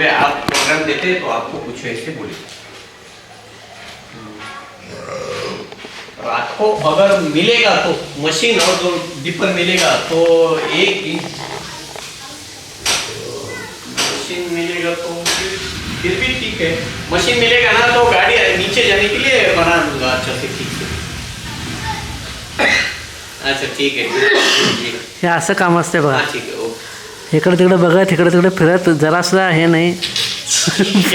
Programme देते हैं तो आपको कुछ ऐसे बोले। रात को अगर मिलेगा तो मशीन और जो दीपन मिलेगा तो एक इंच मशीन मिलेगा तो फिर भी ठीक है। मशीन मिलेगा ना तो गाड़ी नीचे जाने के लिए बना दूँगा अच्छा से ठीक से अच्छा ठीक है। असं काम असते बघा। हाँ ठीक है इकडे तिकडे बघत इकडे तिकडे फिरत जरासुद्धा हे नाही.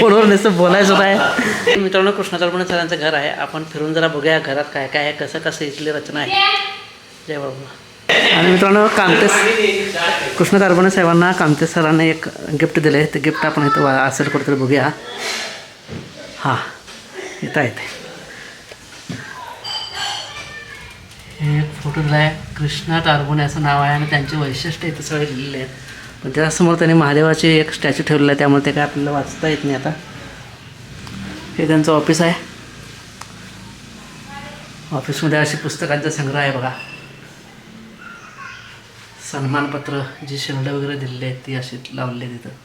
फोनवर नुसतं बोलायचं आहे मित्रांनो कृष्णा तळपणे सरांचं घर आहे. आपण फिरून जरा बघूया घरात काय काय आहे कसं कसं इथली रचना आहे. जय बाबा. आणि मित्रांनो कामते कृष्ण तारपणे साहेबांना कामते सरांनी एक गिफ्ट दिले ते गिफ्ट आपण इथं वा- असेल कुठेतरी बघूया. हां इथं आहे ते. हे एक फोटो दिला आहे कृष्णा तारबुणे असं नाव आहे आणि त्यांचे वैशिष्ट्य इथे सगळे लिहिलेले आहेत. पण त्यासमोर त्यांनी महादेवाचे एक स्टॅच्यू ठेवलेलं आहे त्यामुळे ते काय आपल्याला वाचता येत नाही आता. हे त्यांचं ऑफिस आहे. ऑफिसमध्ये अशी पुस्तकांचा संग्रह आहे बघा. सन्मानपत्र जी शिल्ड वगैरे दिलेली आहेत ती अशी लावलेली आहेत तिथं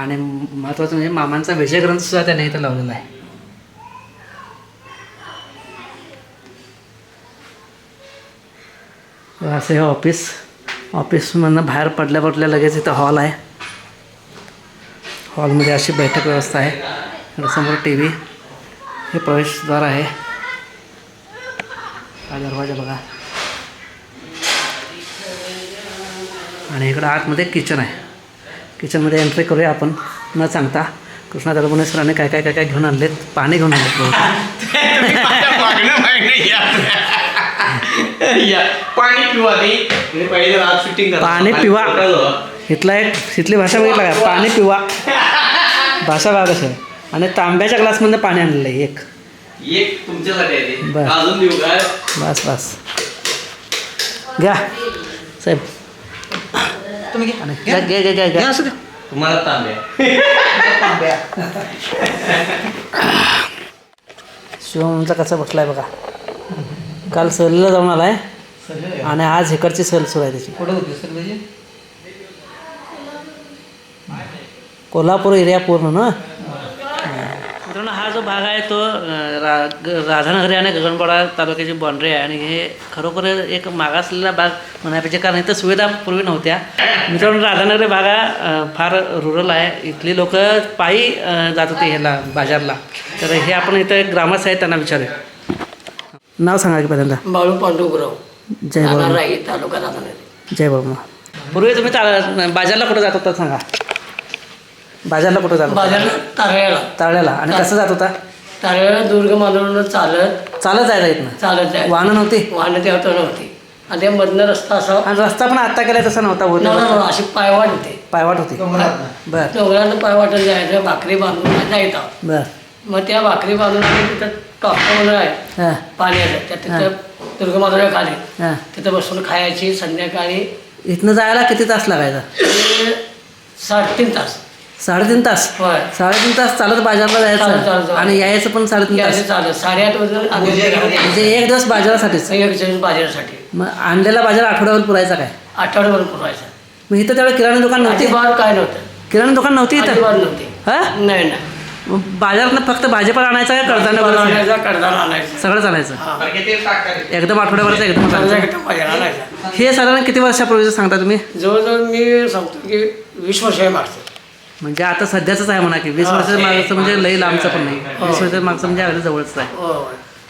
आणि महत्त्वाचं म्हणजे मामांचा विजय ग्रंथसुद्धा त्याने इथं लावलेला आहे. असं हे ऑफिस ऑफिसमधनं बाहेर पडल्या पडल्या लगेच इथं हॉल आहे. हॉलमध्ये अशी बैठक व्यवस्था आहे. समोर टी व्ही हे प्रवेशद्वार आहे. हा दरवाजा बघा. आणि इकडं आतमध्ये किचन आहे. किचनमध्ये एंट्री करूया आपण. न सांगता कृष्णा दलबुणे काय काय काय काय घेऊन आणलेत? पाणी घेऊन आणलेत. या पाणी पिवा ते. म्हणजे पहिले रात शूटिंग पाणी पिवा. इथला एक इथली भाषा बघितला का? पाणी पिवा. भाषा बघा कसं. आहे आणि तांब्याच्या ग्लासमध्ये पाणी आणलेलं आहे एक. एक तुमच्यासाठी आहे. अजून देऊ बस बस. घ्या. साहेब. तुम्ही घ्या. आणि घ्या. घ्या घ्या घ्या. घ्या घ्या असू द्या. तुम्हाला तांब्या. शिवमचा कसा बसलाय बघा. काल सहलीला जाऊन आलाय. आणि आज हिकडची सहल सुरू आहे त्याची. कुठं होती सर कोल्हापूर एरिया पूर्ण ना? मित्रांनो हा जो भाग आहे तो रा राधानगरी आणि गगनपाडा तालुक्याची बाउंड्री आहे आणि हे खरोखर एक मागासलेला भाग म्हणायपाहिजे कारण इथं सुविधा पूर्वी नव्हत्या. मित्रांनो राधानगरी भाग हा फार रुरल आहे. इथली लोक पायी जात होती ह्याला बाजारला. तर हे आपण इथं ग्रामस्थ आहेत त्यांना विचारूया. नाव सांगा की पहिल्यांदा. बाळू पांडुपुराव जय बाबा तालुका जय बाबा पूर्वी तुम्ही ता- बाजारला कुठं जात होता सांगा. बाजारला कुठं जात होता? बाजार तारळ्याला. ताळ्याला आणि कसं जात होता? तारळ्याला दुर्ग मालवण चालत चालत जायला येत ना चालत जाय वाहनं नव्हती? वाहनं तेव्हा तर नव्हती. आणि त्या मधनं रस्ता असा आणि रस्ता पण आत्ता केला तसा नव्हता होत अशी पायवाट होते. पायवाट होती. बर. डोंगरानं पायवाटत जायचं भाकरी बांधून जायचं बर. मग त्या भाकरी बांधून आम्ही तिथं टॉपवर आहे हां. पाण्याचं त्या तिथं दुर्ग मालवण खाली. हां. तिथं बसून खायची संध्याकाळी इथनं जायला किती तास लागायचा? ते साडेतीन तास. साडेतीन तास? होय. साडेतीन तास चालत बाजारला चालत, चालत, जायचं चालत. आणि यायचं पण साडेतीन तास? यायचं साडेआठ वाजता आम्ही घरी म्हणजे एक दिवस बाजारासाठीच? बाजारासाठी. मग आणलेला बाजार आठवड्यावर पुरायचा काय? आठवड्याभर पुरवायचं मग इथं त्यावेळी किराणा दुकान नव्हती? अजिबात काय नव्हतं. किराणा दुकान नव्हती इथं? अजिबात नव्हती. हा? नाही नाही. मग बाजारात फक्त भाजीपाला आणायचा काय कडधान्य आणायचा कडधान आणायचं. सगळं चालायचं? हा. ते टाकतात एकदम आठवड्यावरचं एकदम आणायचा. हे साधारण किती वर्षापूर्वीचं सांगता तुम्ही? जवळजवळ मी सांगतो की वीस वर्ष आहे मागचं. म्हणजे आता सध्याचंच आहे म्हणा की वीस हा. वर्षाचं मागचं म्हणजे लई लांबचं पण नाही. हो. वीस वर्षाचं मागचं म्हणजे अगदी जवळच आहे. हो.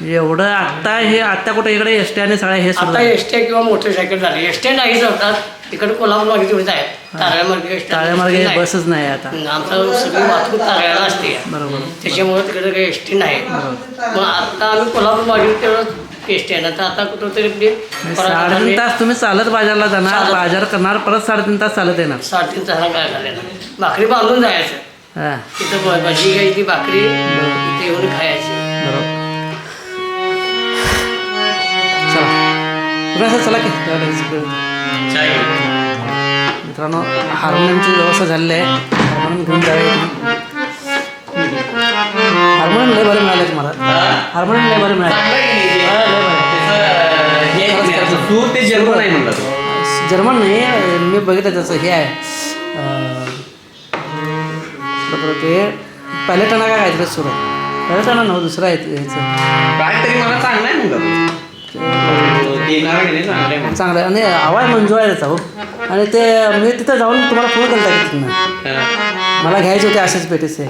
एवढं आत्ता हे आत्ता कुठे इकडे एस टी आणि सगळ्या हे सुरू आता झालं. एस टी किंवा मोटरसायकल झाली. एस टी नाहीच होतात तिकडे कोल्हापूर मागे तेवढीच आहेत तारळ्यामार्गे टी ताळ्यामार्गे नाही. बसच नाही. आता. आमचं सगळी वाहतूक तारळ्याला असते. बरोबर. त्याच्यामुळे तिकडे काही एस टी नाही. मग आता आम्ही कोल्हापूर मागे तेवढं एस टी आहे. ना तर आता कुठं तरी आपली म्हणजे साडेतीन तास तुम्ही चालत बाजारला जाणार चालत. बाजार करणार परत साडेतीन तास चालत येणार. साडेतीन तासाला काय झालेलं भाकरी बांधून जायचं. हां. तिथं भजी घ्यायची भाकरी इथे येऊन खायची. असं चला की. मित्रांनो हार्मोनियमची व्यवस्था झालेली आहे. हार्मोनियम घेऊन इथून. हार्मोनियम लय बरं मिळाले तुम्हाला हार्मोनियम लय बरं मिळाले हा, म्हणला तो. जर्मन नाही मी बघितलं त्याचं हे आहे. ते पॅलेटाना काय काहीतरी सुरू? आहे पॅलेटाना नव्ह दुसरं आहे ह्याचं काहीतरी मला चांगलं आहे चांगलं आहे. आणि आवाज मंजू आहे त्याचा हो आणि ते मी तिथं जाऊन तुम्हाला फोन केला होता तिथनं. मला घ्यायचे होते असेच पेटीचे?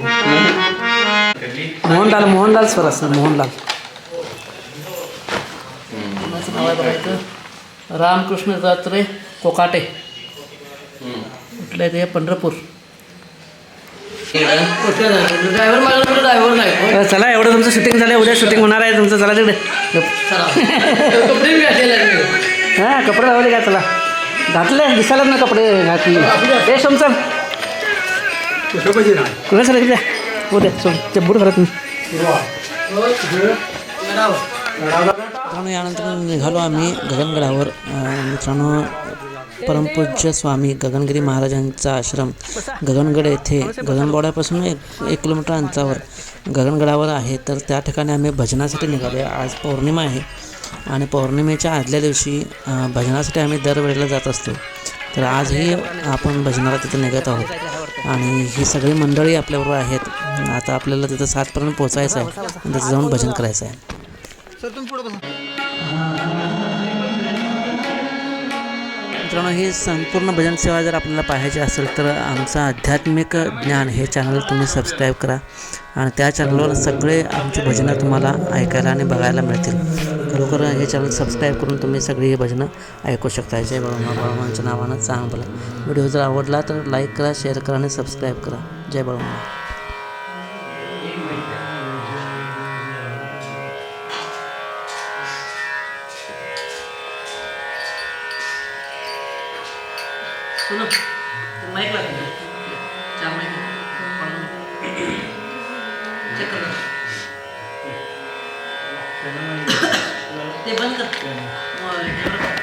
मोहनलाल मोहनलाल स्वर असं मोहनलाल. कोणाचं नाव आहे बघायचं रामकृष्ण दत्रे कोकाटे. कुठलं आहे ते पंढरपूर. ड्रायव्हर माझ्या ड्रायव्हर नाही. चला एवढं तुमचं शूटिंग झालं उद्या शूटिंग होणार आहे तुमचं. चला तिकडे. हां कपडे लावले का चला? घातले दिसायला ना कपडे घातले. ए सोम चल. कुठे चला तिकडे उद्या सोम ते बूट घालत मी मित्रांनो यानंतर निघालो आम्ही गगनगडावर. मित्रांनो परमपूज्य स्वामी गगनगिरी महाराजांचा आश्रम गगनगड येथे गगनबावड्यापासून एक एक किलोमीटर अंतरावर गगनगडावर आहे. तर त्या ठिकाणी आम्ही भजनासाठी निघालो आहे आज पौर्णिमा आहे आणि पौर्णिमेच्या आदल्या दिवशी भजनासाठी आम्ही दरवेळेला जात असतो. तर आजही आपण भजनाला तिथे निघत आहोत. आणि ही सगळी मंडळी आपल्याबरोबर आहेत. आता आपल्याला तिथं सातपर्यंत पोचायचं आहे. आणि तिथं जाऊन भजन करायचं आहे. मित्रांनो ही संपूर्ण भजन सेवा जर आपल्याला पाहायची असेल तर आमचं आध्यात्मिक ज्ञान हे चॅनल तुम्ही सबस्क्राईब करा. आणि त्या चॅनलवर सगळे आमची भजनं तुम्हाला ऐकायला आणि बघायला मिळतील. खरोखर हे चॅनल सबस्क्राईब करून तुम्ही सगळी ही भजनं ऐकू शकता. जय बाळमा बाळमांच्या नावानं चांग बोला व्हिडिओ जर आवडला तर लाईक करा शेअर करा आणि सबस्क्राईब करा. जय बाळमा सुनो माइक लगा चार माइक चेक कर ते बंद कर